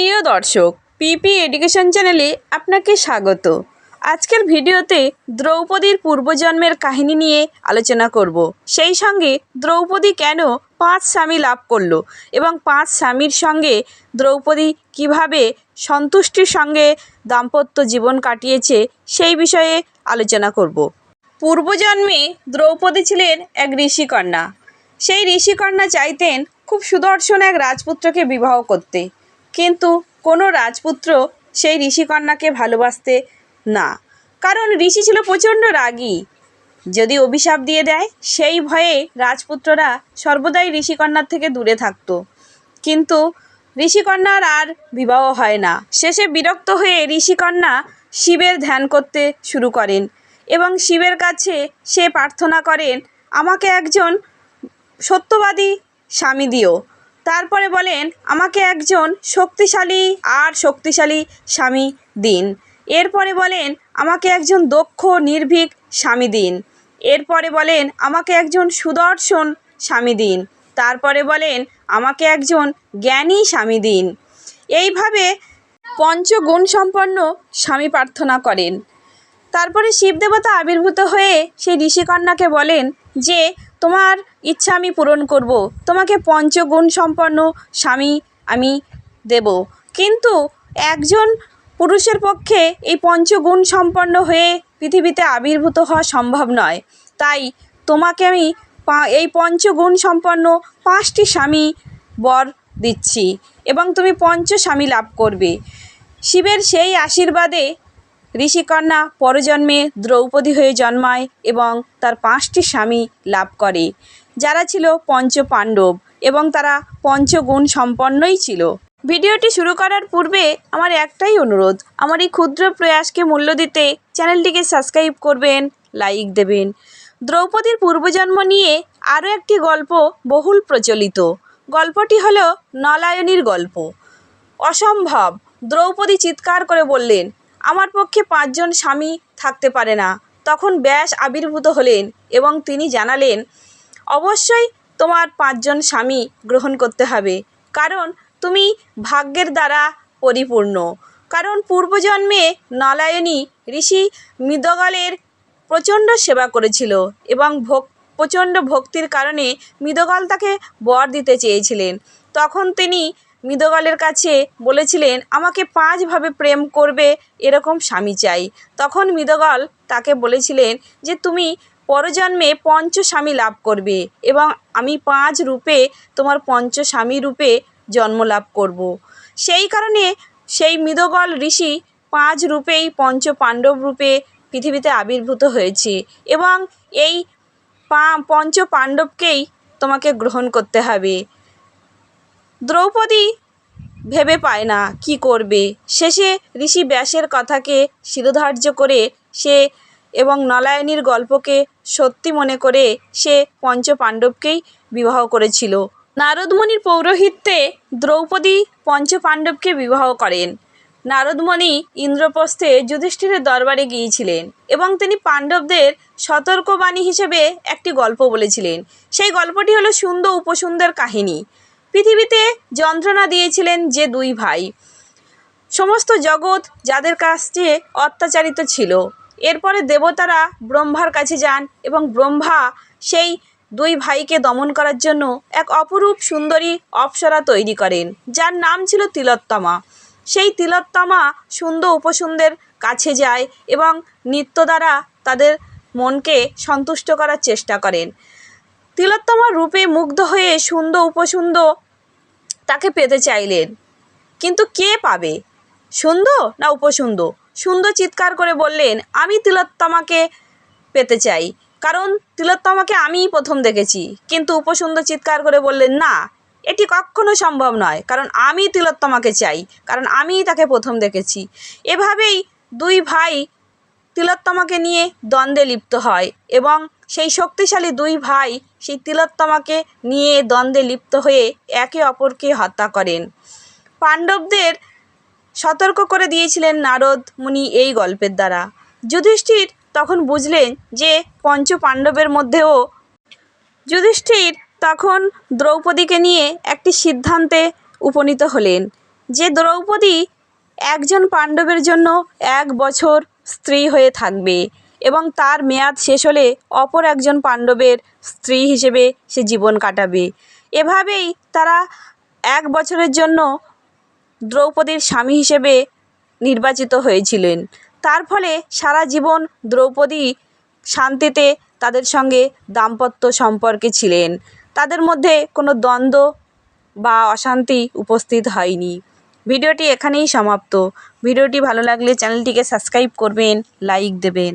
প্রিয় দর্শক, পিপি এডুকেশন চ্যানেলে আপনাকে স্বাগত। আজকের ভিডিওতে দ্রৌপদীর পূর্বজন্মের কাহিনী নিয়ে আলোচনা করব। সেই সঙ্গে দ্রৌপদী কেন পাঁচ স্বামী লাভ করল এবং পাঁচ স্বামীর সঙ্গে দ্রৌপদী কীভাবে সন্তুষ্টির সঙ্গে দাম্পত্য জীবন কাটিয়েছে সেই বিষয়ে আলোচনা করব। পূর্বজন্মে দ্রৌপদী ছিলেন এক ঋষিকন্যা। সেই ঋষিকন্যা চাইতেন খুব সুদর্শন এক রাজপুত্রকে বিবাহ করতে। কিন্তু কোনো রাজপুত্র সেই ঋষিকন্যাকে ভালোবাসতে না। কারণ ঋষি ছিল প্রচণ্ড রাগী। যদি অভিশাপ দিয়ে দেয়, সেই ভয়ে রাজপুত্ররা সর্বদাই ঋষিকন্যার থেকে দূরে থাকত। কিন্তু ঋষিকন্যার আর বিবাহ হয় না। শেষে বিরক্ত হয়ে ঋষিকন্যা শিবের ধ্যান করতে শুরু করেন এবং শিবের কাছে সে প্রার্থনা করেন, আমাকে একজন সত্যবাদী স্বামী দিও। তারপরে বলেন, আমাকে একজন শক্তিশালী আর শক্তিশালী স্বামী দিন। এরপরে বলেন, আমাকে একজন দক্ষ, নির্ভীক স্বামী দিন। এরপরে বলেন, আমাকে একজন সুদর্শন স্বামী দিন। তারপরে বলেন, আমাকে একজন জ্ঞানী স্বামী দিন। এইভাবে পঞ্চগুণ সম্পন্ন স্বামী প্রার্থনা করেন। তারপরে শিবদেবতা আবির্ভূত হয়ে সেই ঋষিকন্যাকে বলেন যে তোমার ইচ্ছা আমি পূরণ করব। তোমাকে পঞ্চগুণ সম্পন্ন স্বামী আমি দেব। কিন্তু একজন পুরুষের পক্ষে এই পঞ্চগুণ সম্পন্ন হয়ে পৃথিবীতে আবির্ভূত হওয়া সম্ভব নয়। তাই তোমাকে আমি এই পঞ্চগুণ সম্পন্ন পাঁচটি স্বামী বর দিচ্ছি এবং তুমি পঞ্চ স্বামী লাভ করবে। শিবের সেই আশীর্বাদে ঋষিকন্যা পরজন্মে দ্রৌপদী হয়ে জন্মায় এবং তার পাঁচটি স্বামী লাভ করে। যারা ছিল পঞ্চ পাণ্ডব এবং তারা পঞ্চগুণ সম্পন্নই ছিল। ভিডিওটি শুরু করার পূর্বে আমার একটাই অনুরোধ, আমার এই ক্ষুদ্র প্রয়াসকে মূল্য দিতে চ্যানেলটিকে সাবস্ক্রাইব করবেন, লাইক দেবেন। দ্রৌপদীর পূর্বজন্ম নিয়ে আরও একটি গল্প বহুল প্রচলিত। গল্পটি হলো নলায়নীর গল্প। অসম্ভব, দ্রৌপদী চিৎকার করে বললেন আমার পক্ষে পাঁচজন স্বামী থাকতে পারে না। তখন ব্যাস আবির্ভূত হলেন এবং তিনি জানালেন, অবশ্যই তোমার পাঁচজন স্বামী গ্রহণ করতে হবে। কারণ তুমি ভাগ্যের দ্বারা পরিপূর্ণ। কারণ পূর্বজন্মে নলায়নী ঋষি মৃদগলের প্রচণ্ড সেবা করেছিল এবং ভোগ, প্রচণ্ড ভক্তির কারণে মৃদগল তাকে বর দিতে চেয়েছিলেন। তখন তিনি মৃদগলের কাছে বলেছিলেন, আমাকে পাঁচভাবে প্রেম করবে এরকম স্বামী চাই তখন মৃদগল তাকে বলেছিলেন যে, তুমি পরজন্মে পঞ্চ স্বামী লাভ করবে এবং আমি পাঁচ রূপে তোমার পঞ্চ স্বামী রূপে জন্ম লাভ করব। সেই কারণে সেই মৃদগল ঋষি পাঁচ রূপেই পঞ্চ পাণ্ডব রূপে পৃথিবীতে আবির্ভূত হয়েছে এবং এই পঞ্চ পাণ্ডবকেই তোমাকে গ্রহণ করতে হবে দ্রৌপদী ভেবে পায় না কি করবে। শেষে ঋষি ব্যাসের কথাকে শিরোধার্য করে সে এবং নলায়নীর গল্পকে সত্যি মনে করে সে পঞ্চ পাণ্ডবকেই বিবাহ করেছিল। নারদমণির পৌরোহিত্যে দ্রৌপদী পঞ্চ পাণ্ডবকে বিবাহ করেন। নারদমণি ইন্দ্রপ্রস্থে যুধিষ্ঠিরের দরবারে গিয়েছিলেন এবং তিনি পাণ্ডবদের সতর্কবাণী হিসেবে একটি গল্প বলেছিলেন। সেই গল্পটি হলো সুন্দর উপসুন্দর কাহিনী। পৃথিবীতে যন্ত্রণা দিয়েছিলেন যে দুই ভাই। সমস্ত জগৎ যাদের কাছে অত্যাচারিত ছিল। এরপরে দেবতারা ব্রহ্মার কাছে যান এবং ব্রহ্মা সেই দুই ভাইকে দমন করার জন্য এক অপরূপ সুন্দরী অপ্সরা তৈরি করেন, যার নাম ছিল তিলোত্তমা। সেই তিলোত্তমা সুন্দর উপসুন্দের কাছে যায় এবং নৃত্য দ্বারা তাদের মনকে সন্তুষ্ট করার চেষ্টা করেন। তিলোত্তমার রূপে মুগ্ধ হয়ে সুন্দর উপসুন্দর তাকে পেতে চাইলেন। কিন্তু কে পাবে? সুন্দর না উপসুন্দর সুন্দর চিৎকার করে বললেন, আমি তিলোত্তমাকে পেতে চাই। কারণ তিলোত্তমাকে আমিই প্রথম দেখেছি। কিন্তু উপসুন্দর চিৎকার করে বললেন, না, এটি কখনো সম্ভব নয়। কারণ আমি তিলোত্তমাকে চাই। কারণ আমিই তাকে প্রথম দেখেছি। এভাবেই দুই ভাই তিলোত্তমাকে নিয়ে দ্বন্দ্বে লিপ্ত হয় এবং সেই শক্তিশালী দুই ভাই সেই তিলোত্তমাকে নিয়ে দ্বন্দ্বে লিপ্ত হয়ে একে অপরকে হত্যা করেন। পাণ্ডবদের সতর্ক করে দিয়েছিলেন নারদ মুনি এই গল্পের দ্বারা। যুধিষ্ঠির তখন বুঝলেন যে পঞ্চ পাণ্ডবের মধ্যেও যুধিষ্ঠির তখন দ্রৌপদীকে নিয়ে একটি সিদ্ধান্তে উপনীত হলেন যে দ্রৌপদী একজন পাণ্ডবের জন্য এক বছর স্ত্রী হয়ে থাকবে। এবং তার মেয়াদ শেষ হলে অপর একজন পাণ্ডবের স্ত্রী হিসেবে সে জীবন কাটাবে। এভাবেই তারা এক বছরের জন্য দ্রৌপদীর স্বামী হিসেবে নির্বাচিত হয়েছিলেন। তার ফলে সারা জীবন দ্রৌপদী শান্তিতে তাদের সঙ্গে দাম্পত্য সম্পর্কে ছিলেন। তাদের মধ্যে কোনো দ্বন্দ্ব বা অশান্তি উপস্থিত হয়নি। ভিডিওটি এখানেই সমাপ্ত। ভিডিওটি ভালো লাগলে চ্যানেলটিকে সাবস্ক্রাইব করবেন, লাইক দেবেন।